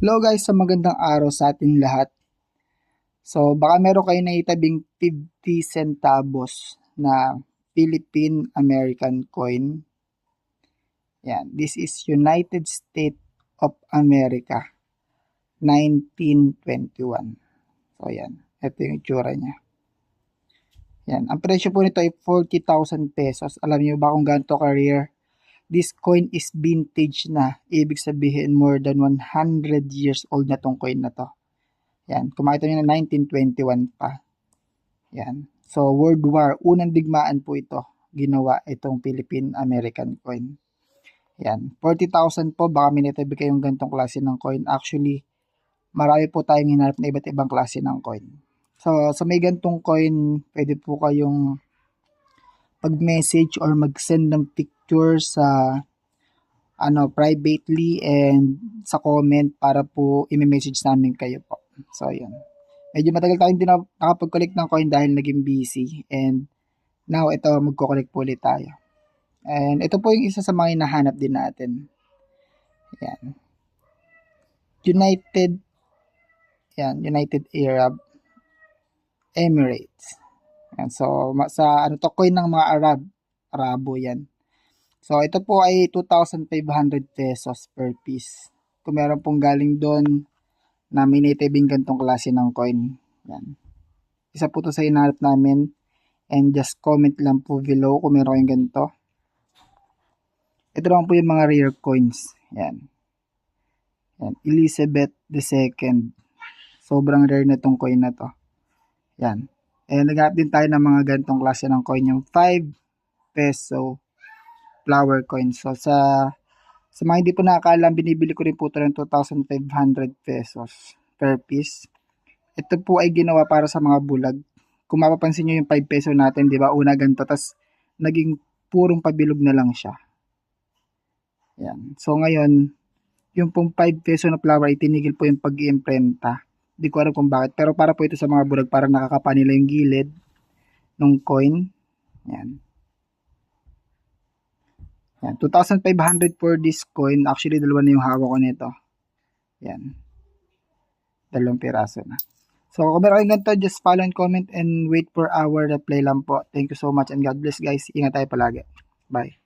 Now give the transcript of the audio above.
Hello guys, sa magandang araw sa ating lahat. So, baka meron kayo naitabing 50 centavos na Philippine American coin. Yan, this is United States of America 1921. So, yan. Ito yung itsura niya. Yan. Ang presyo po nito ay 40,000 pesos. Alam niyo ba kung gaano ka-rare? This coin is vintage na. Ibig sabihin more than 100 years old na tong coin na to. Yan. Kung makita nyo na 1921 pa. Yan. So, World War. Unang digmaan po ito. Ginawa itong Philippine-American coin. Yan. 40,000 po. Baka minitabi kayong gantong klase ng coin. Actually, marami po tayong hinarap na iba't ibang klase ng coin. So, sa may gantong coin, pwede po kayong pag-message or mag-send ng picture sa ano privately and sa comment para po i-message namin kayo po. So, yun. Medyo matagal tayong na nakapag-collect ng coin dahil naging busy. And now, ito, magko-collect po ulit tayo. And ito po yung isa sa mga hinahanap din natin. Yan. United yan, United Arab Emirates. Yan, so, sa ano to, coin ng mga Arab. Arabo yan. So, ito po ay 2,500 pesos per piece. Kung meron pong galing doon na minitibing gantong klase ng coin. Yan. Isa po to sa inaharap namin. And just comment lang po below kung meron kayong ganito. Ito naman po yung mga rare coins. Yan. Yan. Elizabeth II. Sobrang rare na tong coin na to. Yan. And naghanap din tayo ng mga ganitong klase ng coin. Yung 5 peso flower coin. So, sa sa mga hindi po nakakaalam, binibili ko rin po ito ng 2,500 pesos per piece. Ito po ay ginawa para sa mga bulag. Kung mapapansin nyo yung 5 peso natin, di ba? Una ganito, tas naging purong pabilog na lang siya. Yan. So, ngayon, yung pong 5 peso na flower, itinigil po yung pag-iimprenta. Di ko alam kung bakit. Pero para po ito sa mga bulag, para nakakapa nila yung gilid ng coin. Yan. Yan. 2,500 for this coin. Actually, dalawa na yung hawak ko nito. Yan. Dalawang piraso na. So, kung meron kayong ganito, just follow and comment and wait for our reply lang po. Thank you so much and God bless guys. Ingat tayo palagi. Bye.